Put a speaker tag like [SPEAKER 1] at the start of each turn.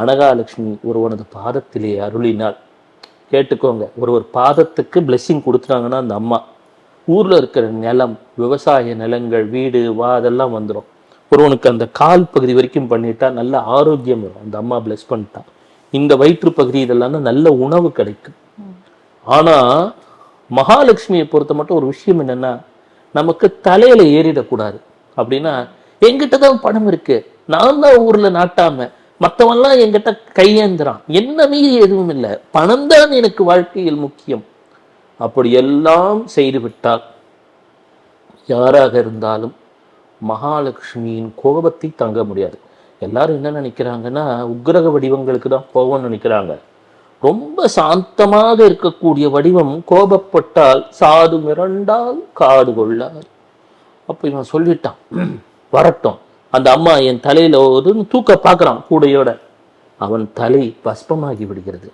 [SPEAKER 1] அனகாலட்சுமி ஒருவனது பாதத்திலே அருளினாள். கேட்டுக்கோங்க ஒரு ஒரு பாதத்துக்கு பிளெஸ்ஸிங் கொடுத்துட்டாங்கன்னா அந்த அம்மா. ஊரில் இருக்கிற நிலம் விவசாய நிலங்கள் வீடு வா அதெல்லாம் வந்துடும் ஒருவனுக்கு அந்த கால் பகுதி வரைக்கும் பண்ணிட்டா நல்ல ஆரோக்கியம் வரும். அந்த அம்மா பிளெஸ் பண்ணிட்டான் இந்த வயிற்று பகுதி இதெல்லாம் நல்ல உணவு கிடைக்கும். ஆனால் மகாலட்சுமியை பொறுத்த மட்டும் ஒரு விஷயம் என்னன்னா நமக்கு தலையில் ஏறிடக்கூடாது. அப்படின்னா எங்கிட்ட தான் பணம் இருக்குது நான் தான் ஊரில் நாட்டாமல் மற்றவன்லாம் என்கிட்ட கையேந்துறான். என்ன மீறி எதுவும் இல்லை. பணம் தான் எனக்கு வாழ்க்கையில் முக்கியம். அப்படி எல்லாம் செய்து விட்டால் யாராக இருந்தாலும் மகாலட்சுமியின் கோபத்தை தாங்க முடியாது. எல்லாரும் என்ன நினைக்கிறாங்கன்னா உக்கிரக வடிவங்களுக்கு தான் கோபம்னு நினைக்கிறாங்க. ரொம்ப சாந்தமாக இருக்கக்கூடிய வடிவம் கோபப்பட்டால் சாது மிரண்டால் காடு கொள்ளாது. அப்போ இவன் சொல்லிட்டான் வரட்டும். அந்த அம்மா என் தலையில் ஒரு தூக்க பார்க்குறான் கூடையோட. அவன் தலை பஸ்பமாகி விடுகிறது.